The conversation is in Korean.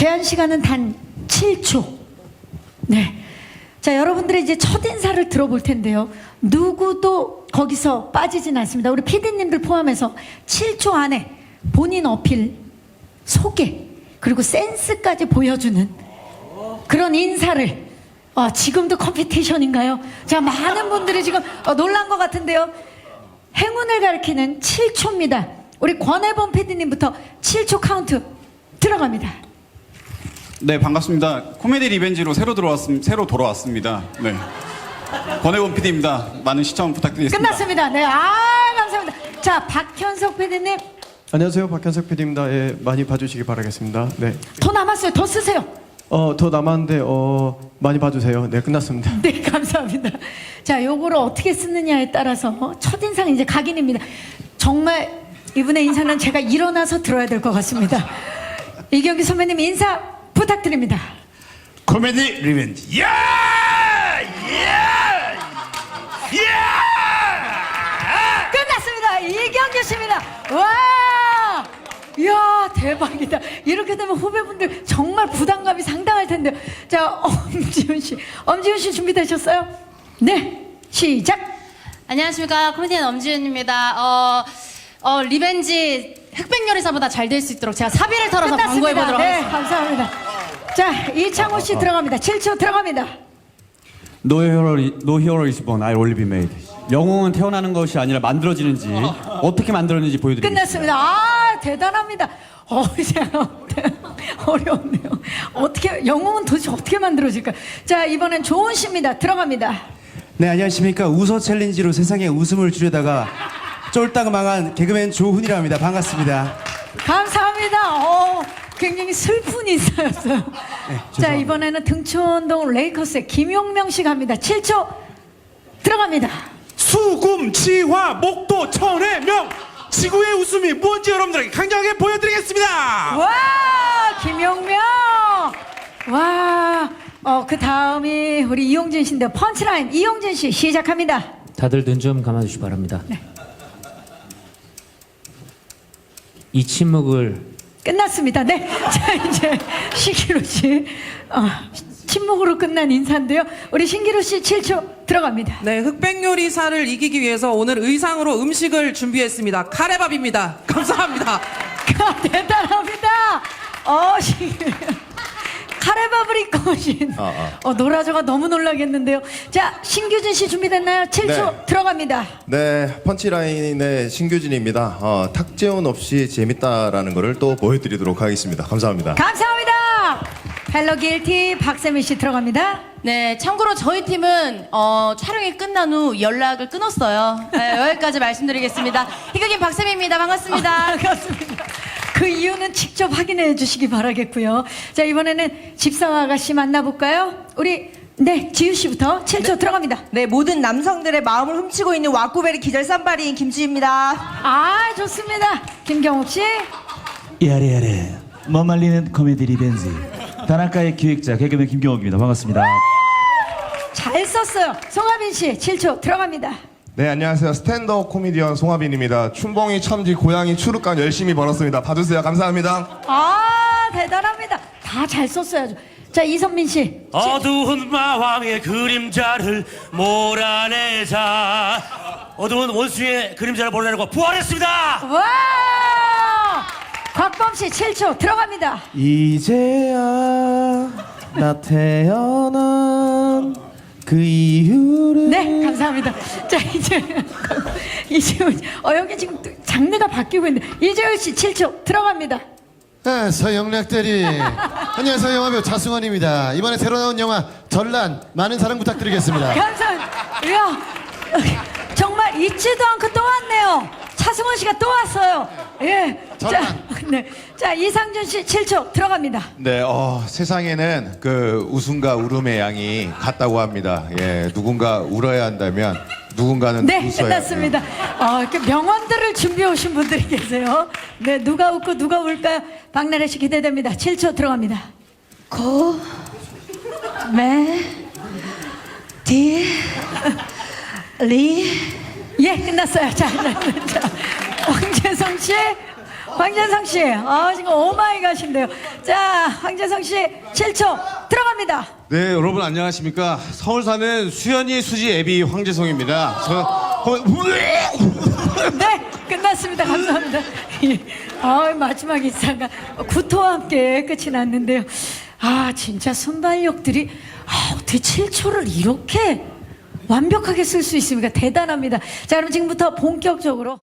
제한 시간은 단 7초. 네. 자, 여러분들의 이제 첫 인사를 들어볼 텐데요. 누구도 거기서 빠지진 않습니다. 우리 피디님들 포함해서 7초 안에 본인 어필, 소개, 그리고 센스까지 보여주는 그런 인사를 어, 지금도 컴피티션인가요? 자, 많은 분들이 지금 어, 놀란 것 같은데요. 행운을 가리키는 7초입니다. 우리 권혜범 PD님부터 7초 카운트 들어갑니다. 네 반갑습니다. 코미디 리벤지로 새로 들어왔습 새로 돌아왔습니다. 네 권혜원 PD입니다. 많은 시청 부탁드리겠습니다. 끝났습니다. 네, 아 감사합니다. 자, 박현석 PD님 안녕하세요 박현석 PD입니다. 예, 많이 봐주시기 바라겠습니다. 네. 더 남았어요. 더 쓰세요. 어, 더 남았는데 어, 많이 봐주세요. 네, 끝났습니다. 네, 감사합니다. 자, 요거를 어떻게 쓰느냐에 따라서 첫인상 이제 각인입니다. 정말 이분의 인사는 제가 일어나서 들어야 될 것 같습니다. 이경규 선배님 인사 부탁드립니다. 코미디 리벤지. 야! 야! 야! 끝났습니다. 이경규 씨입니다. 와! 이야, 대박이다. 이렇게 되면 후배분들 정말 부담감이 상당할 텐데요. 자, 엄지훈 씨. 엄지훈 씨 준비되셨어요? 네, 시작! 안녕하십니까 코미디언 엄지윤입니다. 어, 어 리벤지 흑백 요리사보다 잘 될 수 있도록 제가 사비를 털어서 광고해 끝났습니다. 보도록 네, 하겠습니다. 감사합니다. 자, 이창호 씨 들어갑니다. 7초 들어갑니다. No hero, no hero is born, I only be made. 영웅은 태어나는 것이 아니라 만들어지는지 어떻게 만들어지는지 보여드리겠습니다. 끝났습니다. 아, 대단합니다. 어, 이제 어려웠네요. 어떻게 영웅은 도대체 어떻게 만들어질까? 자, 이번엔 조은 씨입니다. 들어갑니다. 네 안녕하십니까 웃어 챌린지로 세상에 웃음을 주려다가 쫄딱 망한 개그맨 조훈이라 합니다 반갑습니다 감사합니다. 어, 굉장히 슬픈 인사였어요. 자, 죄송합니다. 이번에는 등촌동 레이커스의 김용명 씨 갑니다. 7초 들어갑니다. 수금, 치화, 목도, 천해, 명. 지구의 웃음이 뭔지 여러분들에게 강력하게 보여드리겠습니다. 와, 김용명. 와, 어, 그 다음이 우리 이용진 씨인데 펀치라인 이용진 씨 시작합니다. 다들 눈 좀 감아주시기 바랍니다. 이 침묵을 끝났습니다. 네. 자, 이제 신기루 씨. 어, 침묵으로 끝난 인사인데요. 우리 신기루 씨 7초 들어갑니다. 네, 흑백 요리사를 이기기 위해서 오늘 의상으로 음식을 준비했습니다. 카레밥입니다. 감사합니다. 대단합니다. 어, 신기루. 카레밥을 입고 오신 어, 노라조가 너무 놀라겠는데요. 자, 신규진 씨 준비됐나요? 7초 네. 들어갑니다. 네, 펀치라인의 신규진입니다. 어, 탁재훈 없이 재밌다라는 것을 또 보여드리도록 하겠습니다. 감사합니다. 감사합니다. 헬로 길티 박세민 씨 들어갑니다. 네, 참고로 저희 팀은 어, 촬영이 끝난 후 연락을 끊었어요. 네, 여기까지 말씀드리겠습니다. 희극인 박세미입니다. 반갑습니다. 반갑습니다. 그 이유는 직접 확인해 주시기 바라겠고요. 자, 이번에는 집사와 아가씨 만나볼까요? 우리, 네, 지유 씨부터 7초 들어갑니다. 네, 모든 남성들의 마음을 훔치고 있는 와꾸베리 기절 쌈바리인 김지입니다. 아, 좋습니다. 김경욱 씨. 야래야래 머말리는 코미디 리벤지 다나카의 기획자 개그맨 김경옥입니다 반갑습니다 잘 썼어요. 송하빈 씨 7초 들어갑니다. 네, 안녕하세요. 스탠드업 코미디언 송하빈입니다. 춘봉이 첨지 고양이 추룩간 열심히 벌었습니다. 봐주세요. 감사합니다. 아, 대단합니다. 다 잘 썼어요. 자, 이선민 씨. 어두운 마왕의 그림자를 몰아내자. 어두운 원수의 그림자를 몰아내고 부활했습니다. 와! 곽범 씨 7초 들어갑니다. 이제야 나 태어난 그 이유를 네, 감사합니다. 자, 이제 이재훈 씨. 어 여기 지금 또 장르가 바뀌고 있는데 이재훈 씨 7초 들어갑니다. 네, 서영락 대리. 안녕하세요. 영화배우 차승원입니다. 이번에 새로 나온 영화 전란 많은 사랑 부탁드리겠습니다. 감사합니다. 이야, 정말 잊지도 않고 또 왔네요. 차승원 씨가 또 왔어요. 예. 자, 네. 자, 이상준 씨 7초 들어갑니다. 네, 어, 세상에는 그 웃음과 울음의 양이 같다고 합니다. 예, 누군가 울어야 한다면 누군가는 네, 웃어야 끝났습니다. 어, 이렇게 명언들을 준비해 오신 분들이 계세요. 네, 누가 웃고 누가 울까요? 박나래 씨 기대됩니다. 7초 들어갑니다. 고, 매, 디, 리. 예, 끝났어요. 자, 자, 자. 황재성 씨. 황재성 씨, 아, 지금 오마이 가신데요. 자, 황재성 씨, 7초 들어갑니다. 네, 여러분 안녕하십니까? 서울 사는 수연이 수지 애비 황재성입니다. 저 네, 끝났습니다. 감사합니다. 예. 아, 마지막 인사가 구토와 함께 끝이 났는데요. 아, 진짜 순발력들이, 아, 어떻게 7초를 이렇게 완벽하게 쓸 수 있습니까? 대단합니다. 자, 그럼 지금부터 본격적으로.